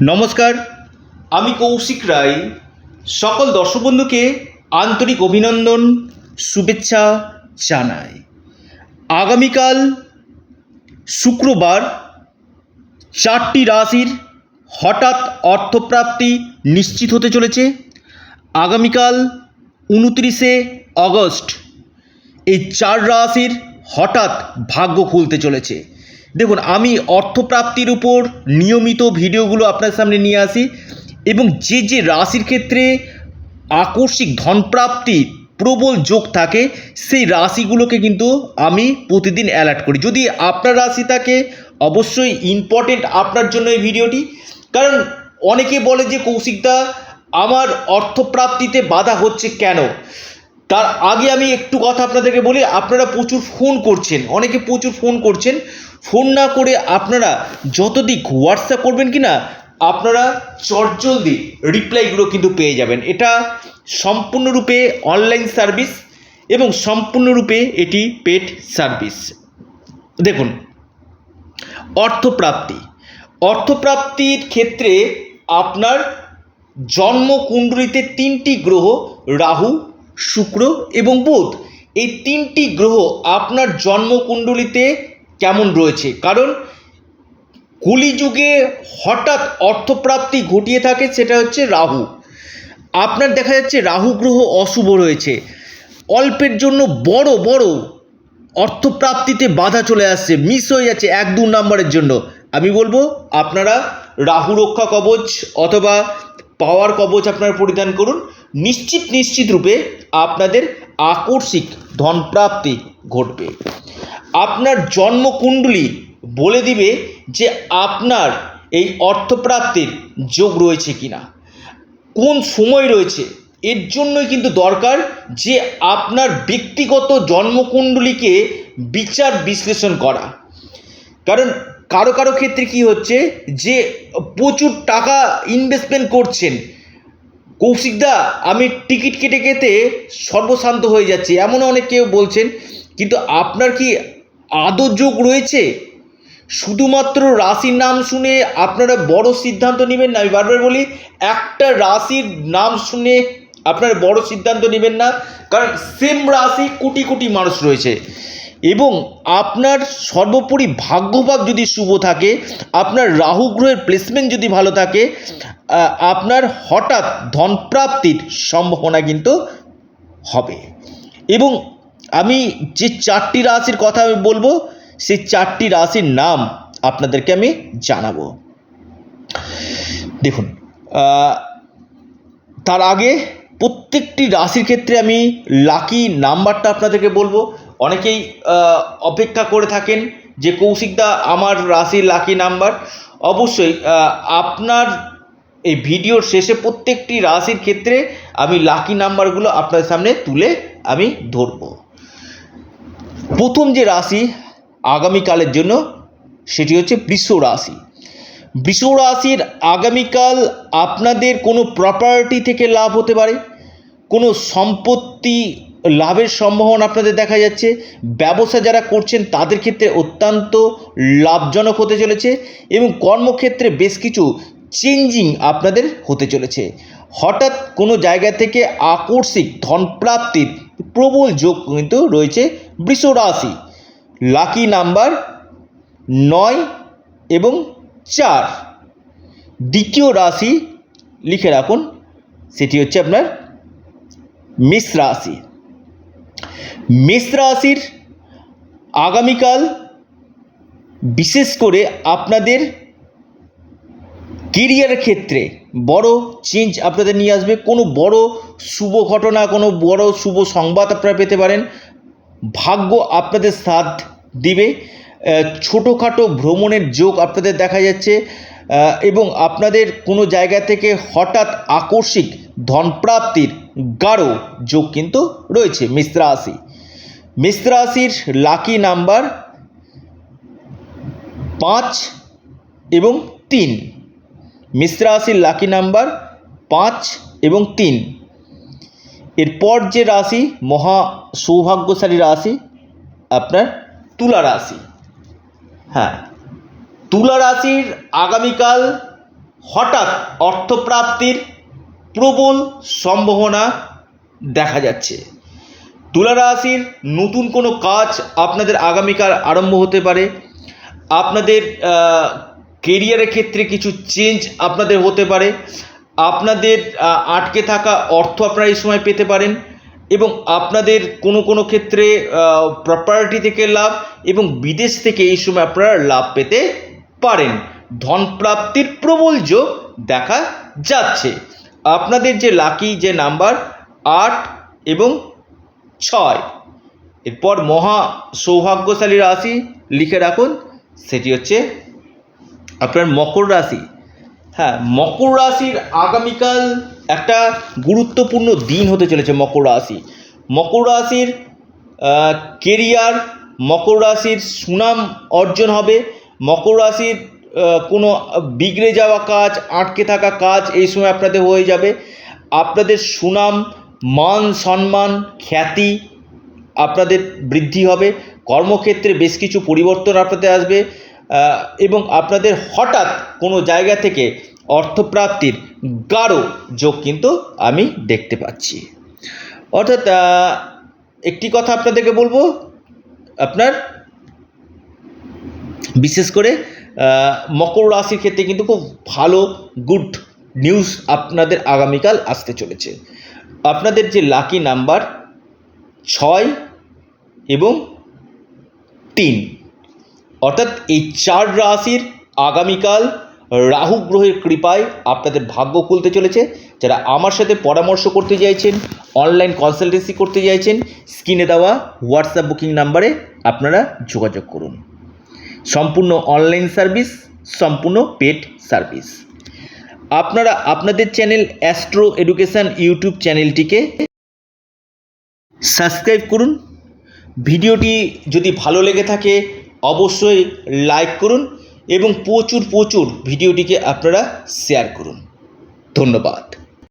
নমস্কার, আমি কৌশিক রায়। সকল দর্শক বন্ধুকে আন্তরিক অভিনন্দন, শুভেচ্ছা জানাই। আগামীকাল শুক্রবার চারটি রাশির হঠাৎ অর্থপ্রাপ্তি নিশ্চিত হতে চলেছে। আগামীকাল উনত্রিশে অগস্ট এই চার রাশির হঠাৎ ভাগ্য খুলতে চলেছে। দেখুন, আমি অর্থপ্রাপ্তির উপর নিয়মিত ভিডিওগুলো আপনার সামনে নিয়ে আসি এবং যে যে রাশির ক্ষেত্রে আকস্মিক ধনপ্রাপ্তি প্রবল যোগ থাকে, সেই রাশিগুলোকে কিন্তু আমি প্রতিদিন অ্যালার্ট করি। যদি আপনার রাশি থাকে, অবশ্যই ইম্পর্টেন্ট আপনার জন্য এই ভিডিওটি। কারণ অনেকে বলে যে, কৌশিকদা, আমার অর্থপ্রাপ্তিতে বাধা হচ্ছে কেন? তার আগে আমি একটু কথা আপনাদেরকে বলি, আপনারা প্রচুর ফোন করছেন, অনেকে প্রচুর ফোন করছেন। ফোন না করে আপনারা যতদিক হোয়াটসঅ্যাপ করবেন কি না আপনারা চটজলদি রিপ্লাইগুলো কিন্তু পেয়ে যাবেন। এটা সম্পূর্ণরূপে অনলাইন সার্ভিস এবং সম্পূর্ণরূপে এটি পেড সার্ভিস। দেখুন, অর্থপ্রাপ্তি। অর্থপ্রাপ্তির ক্ষেত্রে আপনার জন্মকুণ্ডলিতে তিনটি গ্রহ রাহু শুক্র এবং বুধ। এই তিনটি গ্রহ আপনার জন্মকুণ্ডলিতে কেমন রয়েছে? কারণ কলিযুগে হঠাৎ অর্থপ্রাপ্তি ঘটিয়ে থাকে সেটা হচ্ছে রাহু। আপনার দেখা যাচ্ছে রাহু গ্রহ অশুভ রয়েছে। অল্পের জন্য বড় বড় অর্থপ্রাপ্তিতে বাধা চলে আসছে মিস হয়ে যাচ্ছে এক দু নম্বরের জন্য। আমি বলব, আপনারা রাহু রক্ষা কবচ অথবা পাওয়ার কবচ আপনারা পরিধান করুন। নিশ্চিত নিশ্চিত রূপে আপনাদের আকস্মিক ধনপ্রাপ্তি ঘটবে। আপনার জন্মকুণ্ডলী বলে দিবে যে আপনার এই অর্থপ্রাপ্তির যোগ রয়েছে কিনা। কোন সময় রয়েছে, এর জন্যই কিন্তু দরকার যে আপনার ব্যক্তিগত জন্মকুণ্ডলীকে বিচার বিশ্লেষণ করা। কারণ কারও কারও ক্ষেত্রে কি হচ্ছে যে প্রচুর টাকা ইনভেস্টমেন্ট করছেন কৌশিকদা আমি টিকিট কেটে কেটে সর্বশান্ত হয়ে যাচ্ছি। এমন অনেক কেউ বলছেন, কিন্তু আপনার কি আদৌ যোগ রয়েছে? শুধুমাত্র রাশির নাম শুনে আপনারা বড় সিদ্ধান্ত নেবেন না, আমি বারবার বলি, একটা রাশির নাম শুনে আপনারা বড় সিদ্ধান্ত নেবেন না, কারণ সেম রাশি কোটি কোটি মানুষ রয়েছে। এবং আপনার সর্বোপরি ভাগ্যভাগ যদি শুভ থাকে, আপনার রাহু গ্রহের প্লেসমেন্ট যদি ভালো থাকে আপনার হঠাৎ ধনপ্রাপ্তির সম্ভাবনা কিন্তু হবে। এবং আমি যে চারটি রাশির কথা আমি বলব, সেই চারটি রাশির নাম আপনাদেরকে আমি জানাব। দেখুন তার আগে প্রত্যেকটি রাশির ক্ষেত্রে আমি লাকি নাম্বারটা আপনাদেরকে বলব। অনেকেই অপেক্ষা করে থাকেন যে কৌশিকদা আমার রাশির লাকি নাম্বার অবশ্যই আপনার এই ভিডিওর শেষে প্রত্যেকটি রাশির ক্ষেত্রে আমি লাকি নাম্বারগুলো আপনাদের সামনে তুলে আমি ধরবো। প্রথম যে রাশি আগামীকালের জন্য, সেটি হচ্ছে বৃষ রাশি। বৃষ রাশির আগামীকাল আপনাদের কোনো প্রপার্টি থেকে লাভ হতে পারে, কোনো সম্পত্তি লাভের সম্ভাবনা আপনাদের দেখা যাচ্ছে। ব্যবসা যারা করছেন, তাদের ক্ষেত্রে অত্যন্ত লাভজনক হতে চলেছে এবং কর্মক্ষেত্রে বেশ কিছু চেঞ্জিং আপনাদের হতে চলেছে। হঠাৎ কোনো জায়গা থেকে আকস্মিক ধনপ্রাপ্তির প্রবল যোগ কিন্তু রয়েছে বৃষ রাশি। লাকি নাম্বার নয় এবং চার। দ্বিতীয় রাশি লিখে রাখুন, সেটি হচ্ছে আপনার মেষ রাশি। মেষ রাশির আগামীকাল বিশেষ করে আপনাদের কেরিয়ারের ক্ষেত্রে বড় চেঞ্জ আপনাদের নিয়ে আসবে। কোনো বড় শুভ ঘটনা, কোনো বড় শুভ সংবাদ আপনারা পেতে পারেন। ভাগ্য আপনাদের সাথ দিবে। ছোটোখাটো ভ্রমণের যোগ আপনাদের দেখা যাচ্ছে। এবং আপনাদের কোনো জায়গা থেকে হঠাৎ আকস্মিক ধনপ্রাপ্তির গাঢ় যোগ কিন্তু রয়েছে, মিশ্র রাশি। মিশ্র রাশির লাকি নাম্বার পাঁচ এবং তিন। মিশ্র রাশির লাকি নাম্বার পাঁচ এবং তিন। এরপর যে রাশি, মহা সৌভাগ্যশালী রাশি, আপনার তুলা রাশি। হ্যাঁ তুলা রাশির আগামীকাল হঠাৎ অর্থপ্রাপ্তির প্রবল সম্ভাবনা দেখা যাচ্ছে। তুলা রাশির নতুন কোনো কাজ আপনাদের আগামীকাল আরম্ভ হতে পারে। আপনাদের কেরিয়ারের ক্ষেত্রে কিছু চেঞ্জ আপনাদের হতে পারে। আপনাদের আটকে থাকা অর্থ আপনারা এই সময় পেতে পারেন এবং আপনাদের কোনো কোনো ক্ষেত্রে প্রপার্টি থেকে লাভ এবং বিদেশ থেকে এই সময় আপনারা লাভ পেতে পারেন। ধন প্রাপ্তির প্রবল যোগ দেখা যাচ্ছে। আপনাদের যে লাকি যে নাম্বার আট এবং ছয়, এরপর মহা সৌভাগ্যশালী রাশি লিখে রাখুন, সেটি হচ্ছে আপনার মকর রাশি। হ্যাঁ মকর রাশির আগামীকাল একটা গুরুত্বপূর্ণ দিন হতে চলেছে মকর রাশি। মকর রাশির কেরিয়ার মকর রাশির সুনাম অর্জন হবে, মকর রাশির কোনো বিগড়ে যাওয়া কাজ, আটকে থাকা কাজ এই সময় আপনাদের হয়ে যাবে। আপনাদের সুনাম, মান, সম্মান, খ্যাতি আপনাদের বৃদ্ধি হবে। কর্মক্ষেত্রে বেশ কিছু পরিবর্তন আপনাদের আসবে এবং আপনাদের হঠাৎ কোনো জায়গা থেকে অর্থপ্রাপ্তির গাঢ় যোগ কিন্তু আমি দেখতে পাচ্ছি। অর্থাৎ একটি কথা আপনাদেরকে বলব, আপনার বিশেষ করে মকর রাশির ক্ষেত্রে কিন্তু খুব ভালো গুড নিউজ আপনাদের আগামীকাল আসতে চলেছে। আপনাদের যে লাকি নাম্বার ছয় এবং তিন, অর্থাৎ এই চার রাশির আগামীকাল রাহু গ্রহের কৃপায় আপনাদের ভাগ্য খুলতে চলেছে। যারা আমার সাথে পরামর্শ করতে চাইছেন অনলাইন কনসালটেন্সি করতে চাইছেন, স্ক্রিনে দেওয়া হোয়াটসঅ্যাপ বুকিং নাম্বারে আপনারা যোগাযোগ করুন। সম্পূর্ণ অনলাইন সার্ভিস সম্পূর্ণ পেড সার্ভিস আপনারা আপনাদের চ্যানেল অ্যাস্ট্রো এডুকেশান ইউটিউব চ্যানেলটিকে সাবস্ক্রাইব করুন। ভিডিওটি যদি ভালো লেগে থাকে, অবশ্যই লাইক করুন এবং প্রচুর প্রচুর ভিডিওটিকে আপনারা শেয়ার করুন। ধন্যবাদ।